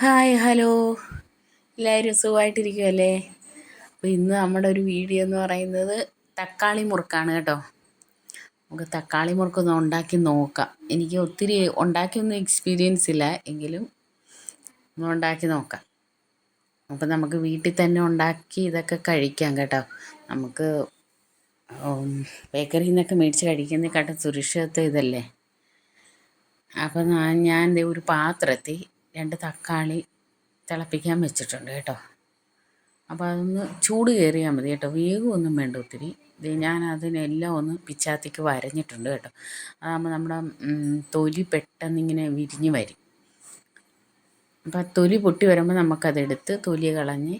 Hi hello. എല്ലാവരും സുഖമായിട്ടിരിക്കുമല്ലേ അപ്പോൾ ഇന്ന് നമ്മുടെ ഒരു വീഡിയോ എന്ന് പറയുന്നത് തക്കാളി മുറുക്കാണ് കേട്ടോ. നമുക്ക് തക്കാളി മുറുക്കൊന്ന് ഉണ്ടാക്കി നോക്കാം. എനിക്ക് ഒത്തിരി ഉണ്ടാക്കിയൊന്നും എക്സ്പീരിയൻസ് ഇല്ല എങ്കിലും ഉണ്ടാക്കി നോക്കാം. അപ്പം നമുക്ക് വീട്ടിൽ തന്നെ ഉണ്ടാക്കി ഇതൊക്കെ കഴിക്കാം കേട്ടോ. നമുക്ക് ബേക്കറിയിൽ നിന്നൊക്കെ മേടിച്ച് കഴിക്കുന്നതിനെക്കാട്ടും സുരക്ഷിതത്വം ഇതല്ലേ? അപ്പം ഞാൻ ഒരു പാത്രത്തിൽ രണ്ട് തക്കാളി തിളപ്പിക്കാൻ വെച്ചിട്ടുണ്ട് കേട്ടോ. അപ്പോൾ അതൊന്ന് ചൂട് കയറിയാൽ മതി കേട്ടോ. വേഗമൊന്നും വേണ്ട ഒത്തിരി. ഇത് ഞാൻ അതിനെല്ലാം ഒന്ന് പിച്ചാത്തിക്ക് വരഞ്ഞിട്ടുണ്ട് കേട്ടോ. അതാകുമ്പോൾ നമ്മുടെ തൊലി പെട്ടെന്നിങ്ങനെ വിരിഞ്ഞ് വരും. അപ്പോൾ തൊലി പൊട്ടി വരുമ്പോൾ നമുക്കതെടുത്ത് തൊലി കളഞ്ഞ്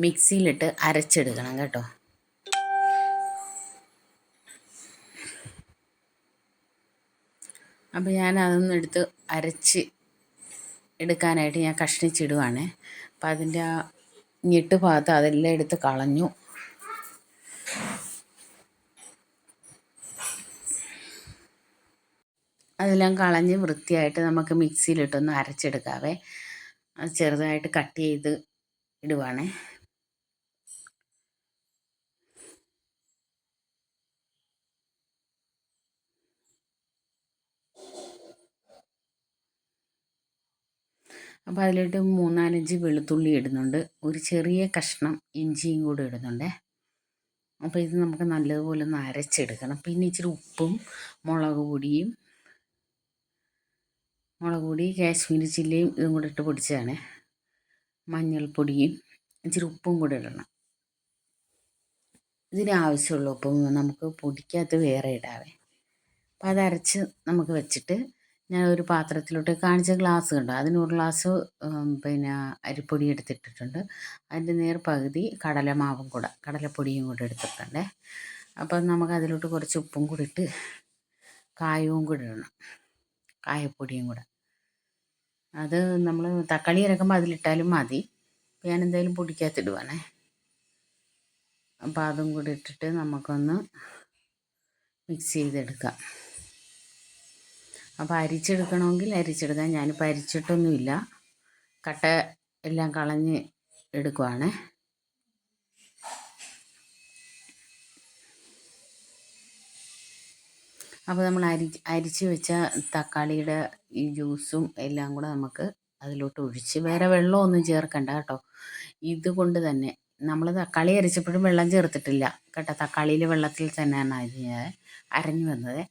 മിക്സിയിലിട്ട് അരച്ചെടുക്കണം കേട്ടോ. അപ്പോൾ ഞാൻ അതൊന്നെടുത്ത് അരച്ച് എടുക്കാനായിട്ട് ഞാൻ കഷ്ണിച്ചിടുവാണ്. അപ്പം അതിന്റെ ആ ഞെട്ട് ഭാഗത്ത് അതെല്ലാം എടുത്ത് കളഞ്ഞു. അതെല്ലാം കളഞ്ഞ് വൃത്തിയായിട്ട് നമുക്ക് മിക്സിയിലിട്ടൊന്ന് അരച്ചെടുക്കാവേ. അത് ചെറുതായിട്ട് കട്ട് ചെയ്ത് ഇടുവാണേ. അപ്പോൾ അതിലോട്ട് മൂന്നാലഞ്ച് വെളുത്തുള്ളി ഇടുന്നുണ്ട്. ഒരു ചെറിയ കഷ്ണം ഇഞ്ചിയും കൂടെ ഇടുന്നുണ്ട്. അപ്പോൾ ഇത് നമുക്ക് നല്ലതുപോലെ ഒന്ന് അരച്ചെടുക്കണം. പിന്നെ ഇച്ചിരി ഉപ്പും മുളക് പൊടിയും മുളക് പൊടി കാശ്മീരി ചില്ലിയും ഇതും കൂടെ ഇട്ട് പൊടിച്ചതാണ്. മഞ്ഞൾപ്പൊടിയും ഇച്ചിരി ഉപ്പും കൂടെ ഇടണം. ഇതിന് ആവശ്യമുള്ള ഉപ്പും നമുക്ക് പൊടിക്കകത്ത് വേറെ ഇടാവേ. അപ്പോൾ അതരച്ച് നമുക്ക് വെച്ചിട്ട് ഞാൻ ഒരു പാത്രത്തിലോട്ട് കാണിച്ച ഗ്ലാസ് കണ്ടോ? അതിന് ഒരു ഗ്ലാസ് പിന്നെ അരിപ്പൊടി എടുത്തിട്ടിട്ടുണ്ട്. അതിന്റെ നേർ പകുതി കടലമാവും കൂടെ കടലപ്പൊടിയും കൂടെ എടുത്തിട്ടുണ്ടേ. അപ്പം നമുക്ക് അതിലോട്ട് കുറച്ച് ഉപ്പും കൂടി ഇട്ട് കായവും കൂടി ഇടണം. കായപ്പൊടിയും കൂടെ. അത് നമ്മൾ തക്കാളി ഇറക്കുമ്പോൾ അതിലിട്ടാലും മതി. ഞാൻ എന്തായാലും പൊടിക്കകത്തിടുവാണേ. അപ്പോൾ അതും കൂടി ഇട്ടിട്ട് നമുക്കൊന്ന് മിക്സ് ചെയ്തെടുക്കാം. അപ്പോൾ അരിച്ചെടുക്കണമെങ്കിൽ അരിച്ചെടുക്കാം. ഞാനിപ്പോൾ അരിച്ചിട്ടൊന്നുമില്ല കട്ട എല്ലാം കളഞ്ഞ് എടുക്കുവാണ്. അപ്പോൾ നമ്മൾ അരി അരിച്ച് വെച്ച തക്കാളിയുടെ ഈ ജ്യൂസും എല്ലാം കൂടെ നമുക്ക് അതിലോട്ട് ഒഴിച്ച് വേറെ വെള്ളമൊന്നും ചേർക്കണ്ട കേട്ടോ. ഇതുകൊണ്ട് തന്നെ നമ്മൾ തക്കാളി അരിച്ചപ്പോഴും വെള്ളം ചേർത്തിട്ടില്ല. കേട്ടോ തക്കാളിയിൽ വെള്ളത്തിൽ തന്നെയാണ് അരിഞ്ഞത് അരഞ്ഞു വന്നത്.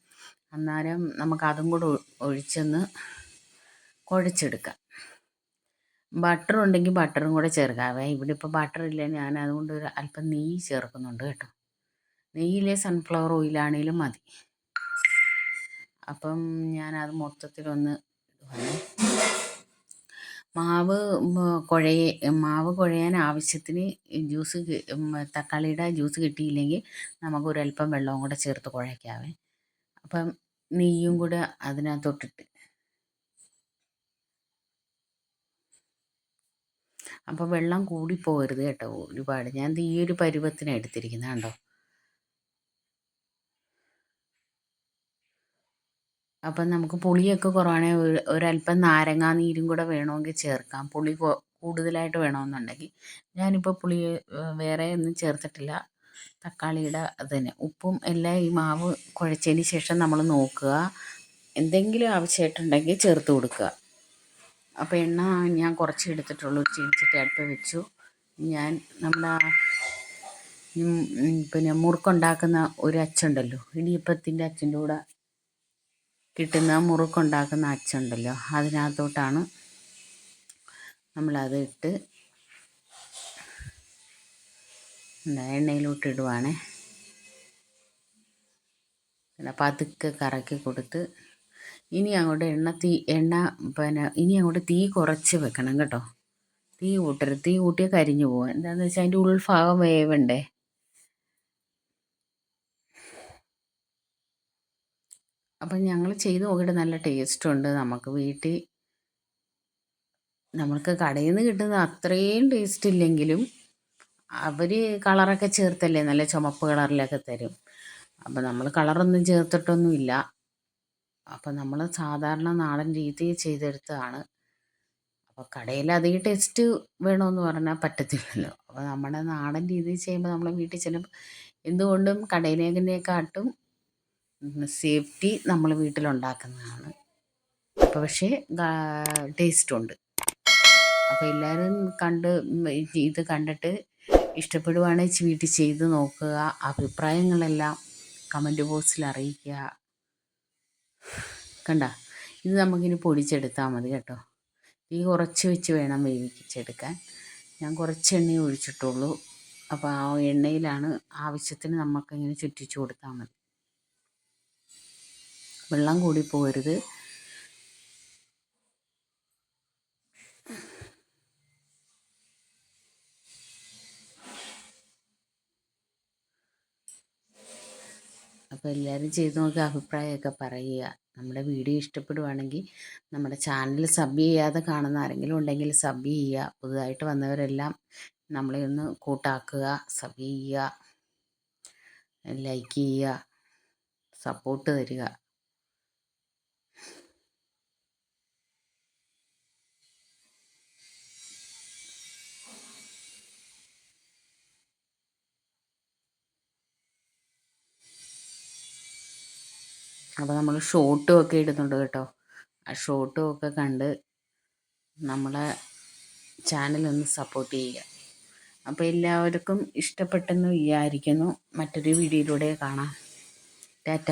അന്നേരം നമുക്ക് അതും കൂടെ ഒഴിച്ചൊന്ന് കുഴച്ചെടുക്കാം. ബട്ടർ ഉണ്ടെങ്കിൽ ബട്ടറും കൂടെ ചേർക്കാവേ ഇവിടെ ഇപ്പോൾ ബട്ടർ ഇല്ല. ഞാൻ അതുകൊണ്ട് ഒരു അല്പം നെയ്യ് ചേർക്കുന്നുണ്ട് കേട്ടോ. നെയ്യിലെ സൺഫ്ലവർ ഓയിലാണെങ്കിലും മതി. അപ്പം ഞാനത് മൊത്തത്തിലൊന്ന് മാവ് കുഴയെ മാവ് കുഴയാൻ ആവശ്യത്തിന് ജ്യൂസ് തക്കാളിയുടെ ജ്യൂസ് കിട്ടിയില്ലെങ്കിൽ നമുക്കൊരല്പം വെള്ളവും കൂടെ ചേർത്ത് കുഴയ്ക്കാവേ അപ്പം നെയ്യും കൂടെ അതിനകത്തോട്ടിട്ട്. അപ്പോൾ വെള്ളം കൂടി പോകരുത് കേട്ടോ ഒരുപാട്. ഞാൻ ഈ ഒരു പരുവത്തിന് എടുത്തിരിക്കുന്നത് കണ്ടോ? അപ്പം നമുക്ക് പുളിയൊക്കെ കുറവാണെങ്കിൽ ഒരല്പം നാരങ്ങാ നീരും കൂടെ വേണമെങ്കിൽ ചേർക്കാം. പുളി കൂടുതലായിട്ട് വേണമെന്നുണ്ടെങ്കിൽ. ഞാനിപ്പോൾ പുളി വേറെ ഒന്നും ചേർത്തിട്ടില്ല. തക്കാളിയുടെ അത് തന്നെ. ഉപ്പും എല്ലാം ഈ മാവ് കുഴച്ചതിന് ശേഷം നമ്മൾ നോക്കുക. എന്തെങ്കിലും ആവശ്യമായിട്ടുണ്ടെങ്കിൽ ചേർത്ത് കൊടുക്കുക. അപ്പോൾ എണ്ണ ഞാൻ കുറച്ച് എടുത്തിട്ടുള്ളൂ. ചീനിച്ചിട്ട് അടുപ്പ് വെച്ചു. ഞാൻ നമ്മുടെ പിന്നെ മുറുക്കുണ്ടാക്കുന്ന ഒരു അച്ചുണ്ടല്ലോ. ഇടിയപ്പത്തിന്റെ അച്ഛന്റെ കൂടെ കിട്ടുന്ന മുറുക്കുണ്ടാക്കുന്ന അച്ചുണ്ടല്ലോ. അതിനകത്തോട്ടാണ് നമ്മളത് ഇട്ട് എണ്ണയിലോട്ട് ഇടുവാണ്. പതുക്കെ കറക്കി കൊടുത്ത് ഇനി അങ്ങോട്ട് എണ്ണ തീ എണ്ണ പിന്നെ ഇനി അങ്ങോട്ട് തീ കുറച്ച് വെക്കണം കേട്ടോ. തീ കൂട്ടരുത്. തീ കൂട്ടിയാൽ കരിഞ്ഞു പോകും എന്താണെന്ന് വെച്ചാൽ അതിന്റെ ഉൾഭാഗം വേവണ്ടേ? അപ്പം ഞങ്ങൾ ചെയ്ത് നോക്കിയിട്ട് നല്ല ടേസ്റ്റ് ഉണ്ട് നമുക്ക് വീട്ടിൽ നമ്മൾക്ക് കടയിൽ നിന്ന് കിട്ടുന്ന അത്രയും ടേസ്റ്റ് ഇല്ലെങ്കിലും അവർ കളറൊക്കെ ചേർത്തല്ലേ? നല്ല ചുമപ്പ് കളറിലൊക്കെ തരും. അപ്പം നമ്മൾ കളറൊന്നും ചേർത്തിട്ടൊന്നുമില്ല. അപ്പം നമ്മൾ സാധാരണ നാടൻ രീതിയിൽ ചെയ്തെടുത്തതാണ്. അപ്പോൾ കടയിൽ അധികം ടേസ്റ്റ് വേണമെന്ന് പറഞ്ഞാൽ പറ്റത്തില്ലല്ലോ. അപ്പോൾ നമ്മുടെ നാടൻ രീതി ചെയ്യുമ്പോൾ നമ്മൾ വീട്ടിൽ ചെല്ലുമ്പോൾ എന്തുകൊണ്ടും കടയിലേക്കിനെക്കാട്ടും സേഫ്റ്റി നമ്മൾ വീട്ടിലുണ്ടാക്കുന്നതാണ്. അപ്പോൾ പക്ഷേ ടേസ്റ്റുണ്ട് അപ്പോൾ എല്ലാവരും കണ്ട് ഇത് കണ്ടിട്ട് ഇഷ്ടപ്പെടുവാണെങ്കിൽ വീട്ടിൽ ചെയ്ത് നോക്കുക അഭിപ്രായങ്ങളെല്ലാം കമന്റ് ബോക്സിൽ അറിയിക്കുക. കണ്ട? ഇത് നമുക്കിനി പൊടിച്ചെടുത്താൽ മതി കേട്ടോ. ഈ കുറച്ച് വെച്ച് വേണം വേവിച്ചെടുക്കാൻ. ഞാൻ കുറച്ച് എണ്ണയെ ഒഴിച്ചിട്ടുള്ളൂ. അപ്പോൾ ആ എണ്ണയിലാണ് ആവശ്യത്തിന് നമുക്കിങ്ങനെ ചുറ്റിച്ചു കൊടുത്താൽ മതി. വെള്ളം കൂടി പോകരുത്. അപ്പോൾ എല്ലാവരും ചെയ്ത് നോക്കി അഭിപ്രായമൊക്കെ പറയുക. നമ്മുടെ വീഡിയോ ഇഷ്ടപ്പെടുവാണെങ്കിൽ നമ്മുടെ ചാനൽ സബ് ചെയ്യാതെ കാണുന്ന ആരെങ്കിലും ഉണ്ടെങ്കിൽ സബ് ചെയ്യുക. പുതുതായിട്ട് വന്നവരെല്ലാം നമ്മളെ ഒന്ന് കൂട്ടാക്കുക സബ് ചെയ്യുക ലൈക്ക് ചെയ്യുക സപ്പോർട്ട് തരിക. അപ്പോൾ നമ്മൾ ഷോർട്ടും ഒക്കെ ഇടുന്നുണ്ട് കേട്ടോ. ആ ഷോർട്ടും ഒക്കെ കണ്ട് നമ്മളെ ചാനലൊന്ന് സപ്പോർട്ട് ചെയ്യുക. അപ്പോൾ എല്ലാവർക്കും ഇഷ്ടപ്പെട്ടെന്ന് വിചാരിക്കുന്നു. മറ്റൊരു വീഡിയോയിലൂടെ കാണാം. ടാറ്റ.